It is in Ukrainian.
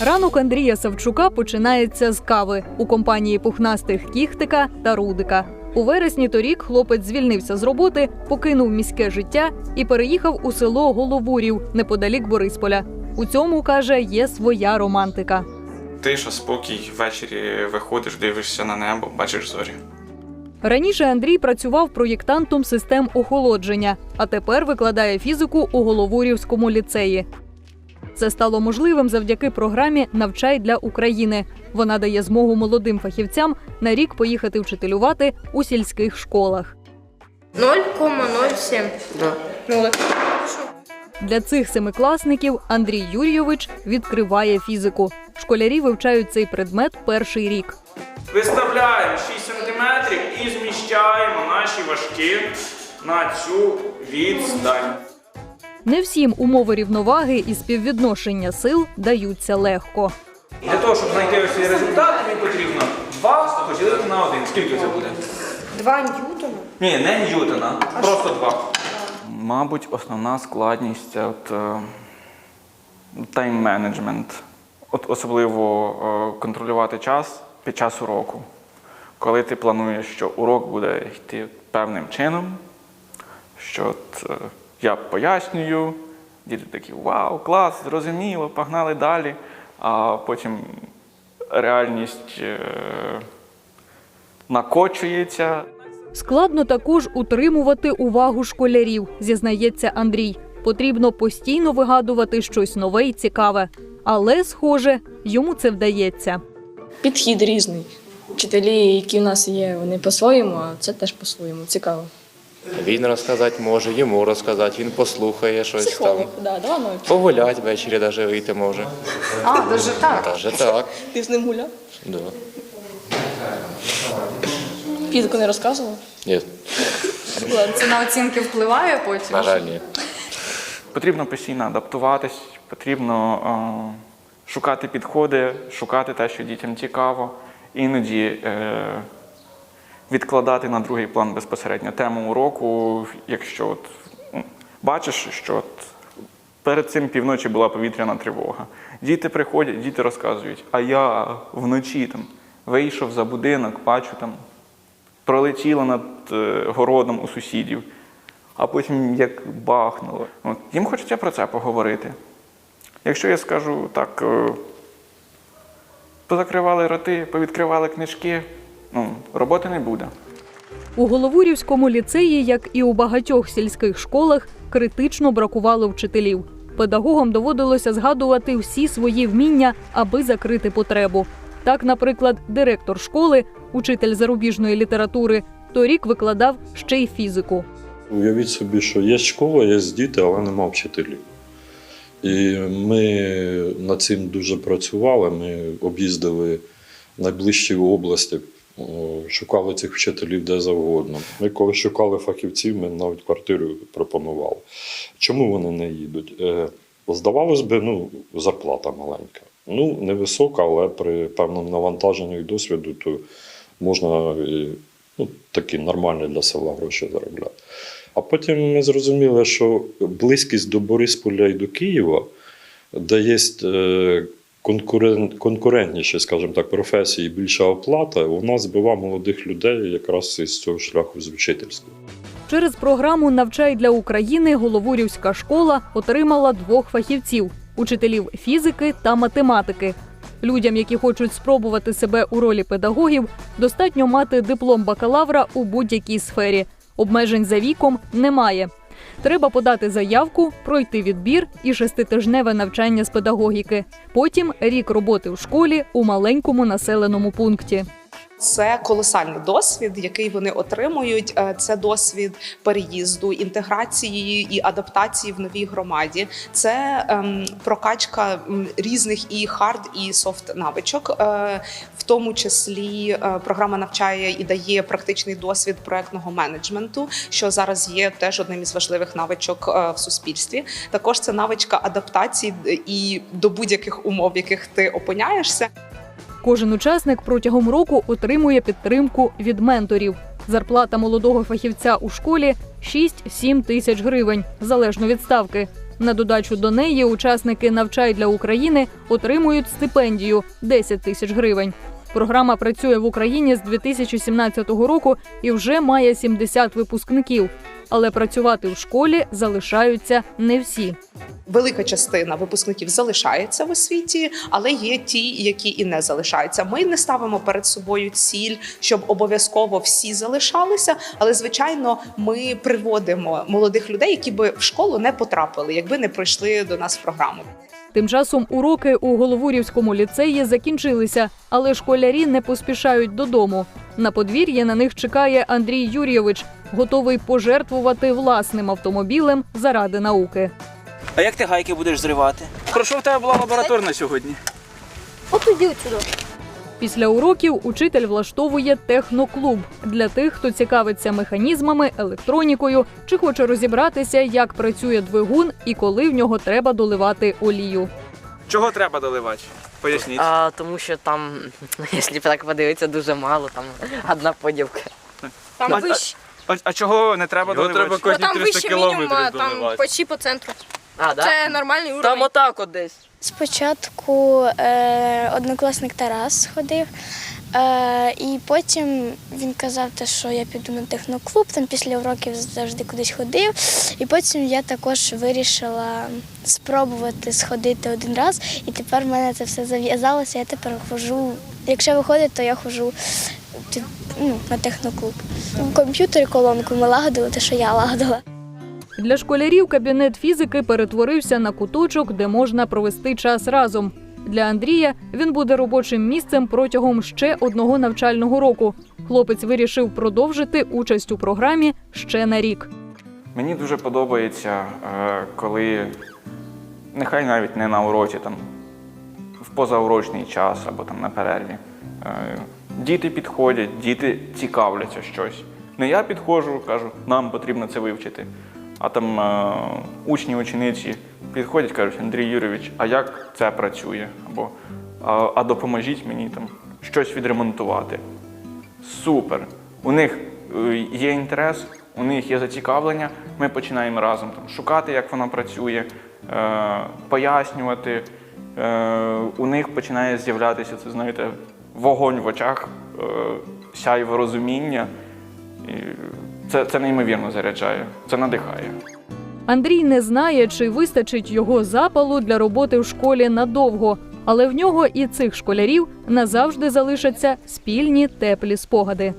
Ранок Андрія Савчука починається з кави у компанії пухнастих кіхтика та рудика. У вересні торік хлопець звільнився з роботи, покинув міське життя і переїхав у село Головурів неподалік Борисполя. У цьому каже, є своя романтика. Тиша, спокій, ввечері виходиш, дивишся на небо, бачиш зорі. Раніше Андрій працював проєктантом систем охолодження, а тепер викладає фізику у Головурівському ліцеї. Це стало можливим завдяки програмі Навчай для України. Вона дає змогу молодим фахівцям на рік поїхати вчителювати у сільських школах. 0,07. Да. Ну. Для цих семикласників Андрій Юрійович відкриває фізику. Школярі вивчають цей предмет перший рік. Виставляємо 6 см і зміщаємо наші важкі на цю відстань. Не всім умови рівноваги і співвідношення сил даються легко. Для того, щоб знайти ось цей результат, тобі потрібно 2 поділити на 1. Скільки це буде? 2 ньютона. Ні, не Ньютона, просто 2. Мабуть, основна складність це от, е, тайм-менеджмент. От особливо е, контролювати час під час уроку. Коли ти плануєш, що урок буде йти певним чином, що от, е, я пояснюю, діти такі вау, клас, зрозуміло, погнали далі. А потім реальність е, накочується. Складно також утримувати увагу школярів, зізнається Андрій. Потрібно постійно вигадувати щось нове і цікаве. Але, схоже, йому це вдається. Підхід різний. Вчителі, які в нас є, вони по-своєму, а це теж по-своєму. Цікаво. Він розказати може, йому розказати, він послухає щось Психолог, там. да, давай ну, Погулять ввечері навіть вийти може. А, даже так. Даже так. Ти з ним гуляв? Да. Фізику не розказував? Ні, Це на оцінки впливає потім. на жаль, ні. Потрібно постійно адаптуватись, потрібно е, шукати підходи, шукати те, що дітям цікаво, іноді е, відкладати на другий план безпосередньо тему уроку, якщо от, бачиш, що от перед цим півночі була повітряна тривога. Діти приходять, діти розказують, а я вночі там вийшов за будинок, бачу там, пролетіло над е, городом у сусідів а потім як бахнуло. От, їм хочеться про це поговорити. Якщо я скажу так, е, позакривали роти, повідкривали книжки, ну, роботи не буде. У Головурівському ліцеї, як і у багатьох сільських школах, критично бракувало вчителів. Педагогам доводилося згадувати всі свої вміння, аби закрити потребу. Так, наприклад, директор школи, учитель зарубіжної літератури, торік викладав ще й фізику. Уявіть собі, що є школа, є діти, але нема вчителів. І ми над цим дуже працювали. Ми об'їздили найближчі області, шукали цих вчителів де завгодно. Ми коли шукали фахівців, ми навіть квартиру пропонували. Чому вони не їдуть? Е, Здавалось би, ну, зарплата маленька. Ну, невисока, але при певному навантаженні і досвіду, то можна ну, такі нормальні для села гроші заробляти. А потім ми зрозуміли, що близькість до Борисполя і до Києва, де є конкурент, конкурентніші, скажімо так, професії, більша оплата, вона збива молодих людей якраз із цього шляху з вчительського. Через програму Навчай для України Головурівська школа отримала двох фахівців учителів фізики та математики. Людям, які хочуть спробувати себе у ролі педагогів, достатньо мати диплом бакалавра у будь-якій сфері. Обмежень за віком немає. Треба подати заявку, пройти відбір і шеститижневе навчання з педагогіки. Потім рік роботи в школі у маленькому населеному пункті. Це колосальний досвід, який вони отримують. Е, Це досвід переїзду, інтеграції і адаптації в новій громаді. Це ем, прокачка різних і хард, і софт навичок. Е, в тому числі е, програма навчає і дає практичний досвід проектного менеджменту, що зараз є теж одним із важливих навичок е, в суспільстві. Також це навичка адаптації і до будь-яких умов, в яких ти опиняєшся. Кожен учасник протягом року отримує підтримку від менторів. Зарплата молодого фахівця у школі 6-7 тисяч гривень, залежно від ставки. На додачу до неї учасники «Навчай для України отримують стипендію 10 тисяч гривень. Програма працює в Україні з 2017 року і вже має 70 випускників. Але працювати в школі залишаються не всі. Велика частина випускників залишається в освіті, але є ті, які і не залишаються. Ми не ставимо перед собою ціль, щоб обов'язково всі залишалися. Але звичайно, ми приводимо молодих людей, які би в школу не потрапили, якби не пройшли до нас в програму. Тим часом уроки у Головурівському ліцеї закінчилися, але школярі не поспішають додому. На подвір'ї на них чекає Андрій Юрійович, готовий пожертвувати власним автомобілем заради науки. А як ти гайки будеш зривати? Про що в тебе була лабораторна сьогодні? Після уроків учитель влаштовує техноклуб для тих, хто цікавиться механізмами, електронікою чи хоче розібратися, як працює двигун і коли в нього треба доливати олію. Чого треба доливати? Поясніть. А, тому що там, якщо так подивитися, дуже мало, там одна подівка. Там А- вище. А, а чого не треба Його доливати? треба Ну, там вище мінімум, там почти по центру. А, да? Це нормальний Там отак от десь. Спочатку е, однокласник Тарас ходив, е, і потім він казав, те, що я піду на техноклуб, там після уроків завжди кудись ходив. І потім я також вирішила спробувати сходити один раз, і тепер в мене це все зав'язалося. Я тепер ходжу. Якщо виходить, то я ходжу ну, на техноклуб. В комп'ютері колонку ми лагодили, те, що я лагодила. Для школярів кабінет фізики перетворився на куточок, де можна провести час разом. Для Андрія він буде робочим місцем протягом ще одного навчального року. Хлопець вирішив продовжити участь у програмі ще на рік. Мені дуже подобається, е, коли нехай навіть не на уроці, там в позаурочний час або там на перерві. е, Діти підходять, діти цікавляться щось. Не я підходжу, кажу, нам потрібно це вивчити. А там е, учні, учениці підходять, кажуть, Андрій Юрійович, а як це працює? Або а, а допоможіть мені там щось відремонтувати. Супер. У них е, є інтерес, у них є зацікавлення. Ми починаємо разом там, шукати, як вона працює, е, пояснювати. Е, у них починає з'являтися, це знаєте, вогонь в очах, е, сяйво розуміння. І це, це неймовірно заряджає, це надихає. Андрій не знає, чи вистачить його запалу для роботи в школі надовго, але в нього і цих школярів назавжди залишаться спільні теплі спогади.